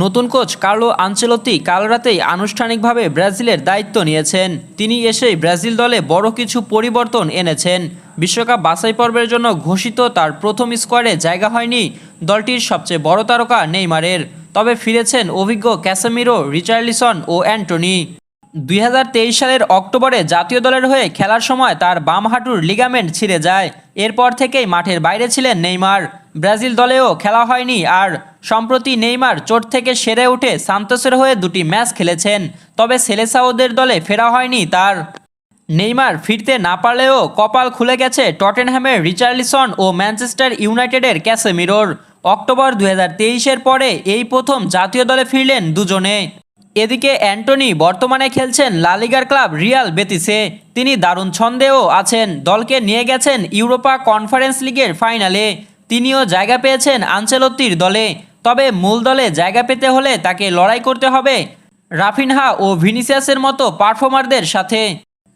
নতুন coach Carlo Ancelotti কাল রাতেই আনুষ্ঠানিকভাবে ব্রাজিলের দায়িত্ব নিয়েছেন। তিনি এসেই ব্রাজিল দলে বড় কিছু পরিবর্তন এনেছেন। বিশ্বকাপ বাছাই পর্বের জন্য ঘোষিত তার প্রথম স্কোয়াডে জায়গা হয়নি দলটির সবচেয়ে বড় তারকা নেইমারের। তবে ফিরেছেন অভিজ্ঞ ক্যাসামিরো, রিচার্লিসন ও অ্যান্টনি। দুই হাজার তেইশ সালের অক্টোবরে জাতীয় দলের হয়ে খেলার সময় তার বাম হাঁটুর লিগামেন্ট ছিঁড়ে যায়। এরপর থেকেই মাঠের বাইরে ছিলেন নেইমার। ব্রাজিল দলেও খেলা হয়নি আর সম্প্রতি নেইমার চোট থেকে সেরে উঠে সান্তোসের হয়ে দুটি ম্যাচ খেলেছেন। তবে সেলেসাওদের দলে ফেরা হয়নি তার। নেইমার ফিরতে না পারলেও কপাল খুলে গেছে টটেনহ্যামের রিচার্লিসন ও ম্যানচেস্টার ইউনাইটেডের ক্যাসেমিরোর। অক্টোবর দু হাজার পরে এই প্রথম জাতীয় দলে ফিরলেন দুজনে। এদিকে অ্যান্টনি বর্তমানে খেলছেন লালিগার ক্লাব রিয়াল বেতিসে। তিনি দারুণ ছন্দেও আছেন। দলকে নিয়ে গেছেন ইউরোপা কনফারেন্স লিগের ফাইনালে। তিনিও জায়গা পেয়েছেন আঞ্চেলত্তির দলে। তবে মূল দলে জায়গা পেতে হলে তাকে লড়াই করতে হবে রাফিনহা ও ভিনিসিয়াসের মতো পারফর্মারদের সাথে।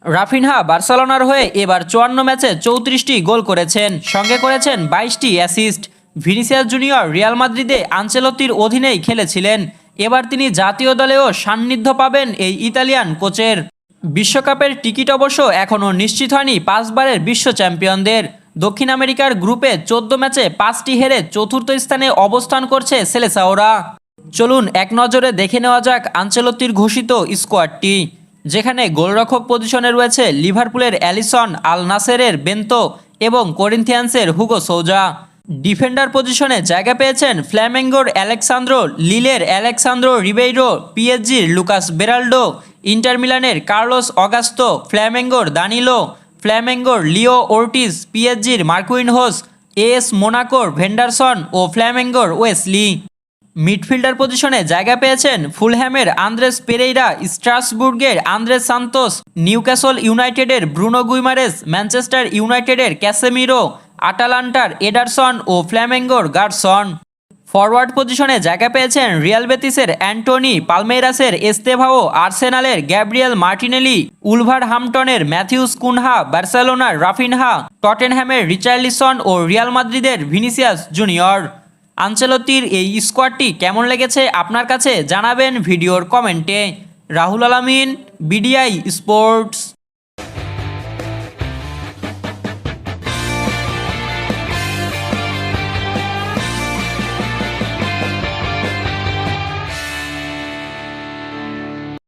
রাফিনহা বার্সেলোনার হয়ে এবার চুয়ান্ন ম্যাচে চৌত্রিশটি গোল করেছেন। সঙ্গে করেছেন বাইশটি অ্যাসিস্ট। ভিনিসিয়াস জুনিয়র রিয়াল মাদ্রিদে আঞ্চেলত্তির অধীনেই খেলেছিলেন। এবার তিনি জাতীয় দলেও সান্নিধ্য পাবেন এই ইতালিয়ান কোচের। বিশ্বকাপের টিকিট অবশ্য এখনও নিশ্চিত হয়নি পাঁচবারের বিশ্ব চ্যাম্পিয়নদের। দক্ষিণ আমেরিকার গ্রুপে চোদ্দ ম্যাচে পাঁচটি হেরে চতুর্থ স্থানে অবস্থান করছে সেলেসাওরা। চলুন এক নজরে দেখে নেওয়া যাক আঞ্চলত্তির ঘোষিত স্কোয়াডটি, যেখানে গোলরক্ষক পজিশনে রয়েছে লিভারপুলের অ্যালিসন আল নাসেরের বেন্তো এবং করিন্থিয়ান্সের হুগো সৌজা। ডিফেন্ডার পজিশনে জায়গা পেয়েছেন ফ্ল্যামেঙ্গোর অ্যালেক্সান্দ্রো লিলের অ্যালেক্সান্দ্রো রিবেইরো, পিএসজির লুকাস বেরাল্ডো, ইন্টার মিলানের কার্লোস অগাস্তো, ফ্ল্যামেঙ্গোর দানিলো ফ্ল্যামেঙ্গোর লিও ওর্টিস পিএসজির মার্কুইন হোস এস মোনাকোর ভেন্ডারসন ও ফ্ল্যামেঙ্গোর ওয়েসলি মিডফিল্ডার পজিশনে জায়গা পেয়েছেন ফুলহ্যামের আন্দ্রেস পেরেইরা, স্ট্রাসবুর্গের আন্দ্রেস সান্তোস, নিউক্যাসল ইউনাইটেডের ব্রুনো গুইমারেস, ম্যানচেস্টার ইউনাইটেডের ক্যাসেমিরো, আটালান্টার এডারসন ও ফ্ল্যামেঙ্গোর গার্সন। ফরওয়ার্ড পজিশনে জায়গা পেয়েছেন রিয়াল বেতিসের অ্যান্টনি পালমেরাসের এস্তেভাও, আর্সেনালের গ্যাব্রিয়েল মার্টিনেলি, উলভার হামটনের ম্যাথিউস কুনহা, বার্সেলোনার রাফিনহা, টটেনহ্যামের রিচার্লিসন ও রিয়াল মাদ্রিদের ভিনিসিয়াস জুনিয়র। আঞ্চলতির এই স্কোয়াডটি কেমন লেগেছে আপনার কাছে জানাবেন ভিডিওর কমেন্টে। রাহুল আলামিন, বিডিআই স্পোর্টস।